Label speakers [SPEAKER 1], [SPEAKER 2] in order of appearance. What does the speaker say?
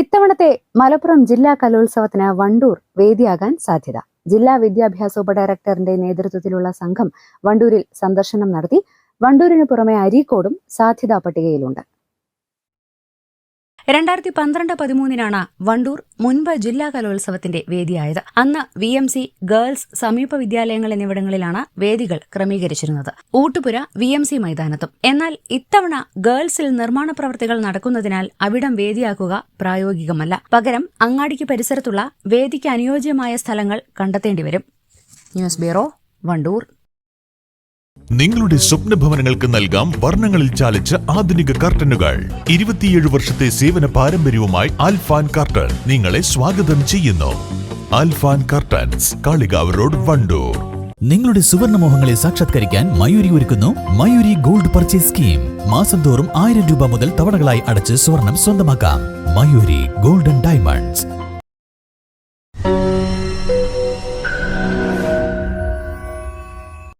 [SPEAKER 1] ഇത്തവണത്തെ മലപ്പുറം ജില്ലാ കലോത്സവത്തിന് വണ്ടൂർ വേദിയാകാൻ സാധ്യത. ജില്ലാ വിദ്യാഭ്യാസ ഉപഡയറക്ടറിന്റെ നേതൃത്വത്തിലുള്ള സംഘം വണ്ടൂരിൽ സന്ദർശനം നടത്തി. വണ്ടൂരിനു പുറമെ അരീക്കോടും സാധ്യതാ പട്ടികയിലുണ്ട്.
[SPEAKER 2] രണ്ടായിരത്തി പന്ത്രണ്ട് പതിമൂന്നിനാണ് വണ്ടൂർ മുൻപ് ജില്ലാ കലോത്സവത്തിന്റെ വേദിയായത്. അന്ന് വി എം സി ഗേൾസ് സമീപ വിദ്യാലയങ്ങൾ എന്നിവിടങ്ങളിലാണ് വേദികൾ ക്രമീകരിച്ചിരുന്നത്. ഊട്ടുപുര വി എം സി മൈതാനത്തും. എന്നാൽ ഇത്തവണ ഗേൾസിൽ നിർമ്മാണ പ്രവർത്തികൾ നടക്കുന്നതിനാൽ അവിടം വേദിയാക്കുക പ്രായോഗികമല്ല. പകരം അങ്ങാടിക്ക് പരിസരത്തുള്ള വേദിക്ക് അനുയോജ്യമായ സ്ഥലങ്ങൾ കണ്ടെത്തേണ്ടിവരും. News bureau Wandoor.
[SPEAKER 3] നിങ്ങളുടെ സ്വപ്ന ഭവനങ്ങൾക്ക് നൽകാം വർണങ്ങളിൽ ചാലിച്ച ആധുനിക കർട്ടനുകൾ. ഇരുപത്തിയേഴ് വർഷത്തെ സേവന പാരമ്പര്യവുമായി ആൽഫാൻ കർട്ടൻ നിങ്ങളെ സ്വാഗതം ചെയ്യുന്നു. Alfan curtains Kalikavu road Wandoor.
[SPEAKER 4] നിങ്ങളുടെ സുവർണമോഹങ്ങളെ സാക്ഷാത്കരിക്കാൻ മയൂരി ഒരുക്കുന്നു മയൂരി ഗോൾഡ് പർച്ചേസ് സ്കീം. മാസം തോറും ആയിരം രൂപ മുതൽ തവണകളായി അടച്ച് സ്വർണം സ്വന്തമാക്കാം. Mayuri golden diamonds.